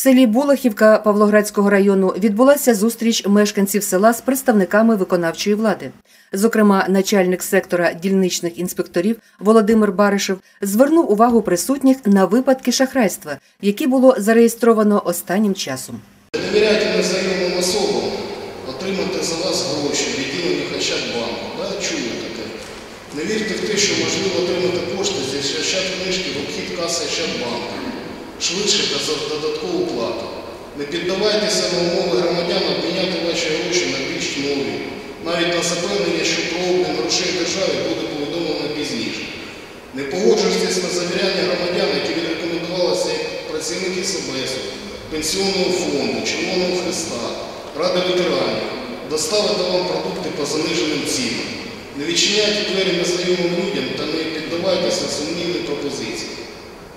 селі Булахівка Павлоградського району відбулася зустріч мешканців села з представниками виконавчої влади. Зокрема, начальник сектора дільничних інспекторів Володимир Баришев звернув увагу присутніх на випадки шахрайства, які було зареєстровано останнім часом. Довіряйте незнайомим особам отримати за вас гроші в відділенні Ощадбанку. Да? Чую таке. Не вірте в те, що можливо отримати кошти зі Ощадкнижки в обхід каси Ощадбанку. Швидше та за додаткову плату. Не піддавайтеся на умови громадян обміняти ваші гроші на більш нові. Навіть на запевнення, що про обмін грошей державі буде повідомлено пізніше. Не погоджуйтесь на завіряння громадян, які відрекомендувалися як працівники СБСу, Пенсіонного фонду, Червоного Христа, Ради ветеранів, доставити вам продукти по заниженим цінам. Не відчиняйте двері незнайомим людям та не піддавайтеся сумнівним пропозиціям.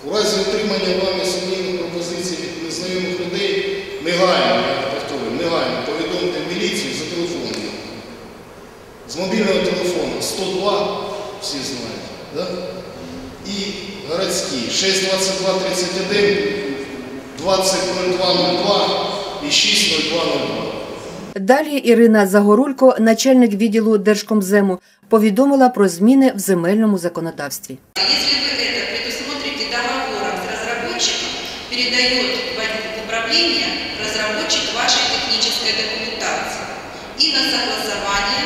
У разі отримання вами сумнівних пропозицій від незнайомих людей негайно, я повторюю, негайно повідомте міліцію за телефоном. З мобільного телефону 102, всі знають, да? і городський 622 31 200202 і 60202. Далі Ірина Загорулько, начальник відділу Держкомзему, повідомила про зміни в земельному законодавстві. Если вы передает в управление разработчик вашей технической документации и на согласование,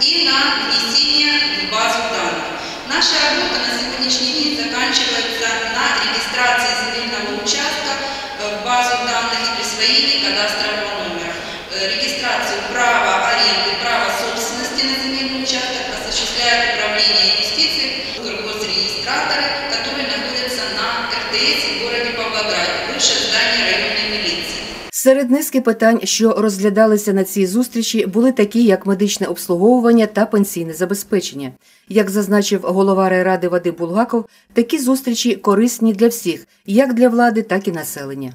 и на внесение в базу данных. Наша работа на сегодняшний день заканчивается на регистрации земельного участка э, в базу данных и присвоении кадастрового номера. Э, Регистрацию права аренды, права собственности на земельный участок осуществляет управление инвестиций, госрегистраторы, Серед низки питань, що розглядалися на цій зустрічі, були такі, як медичне обслуговування та пенсійне забезпечення. Як зазначив голова райради Вадим Булгаков, такі зустрічі корисні для всіх, як для влади, так і населення.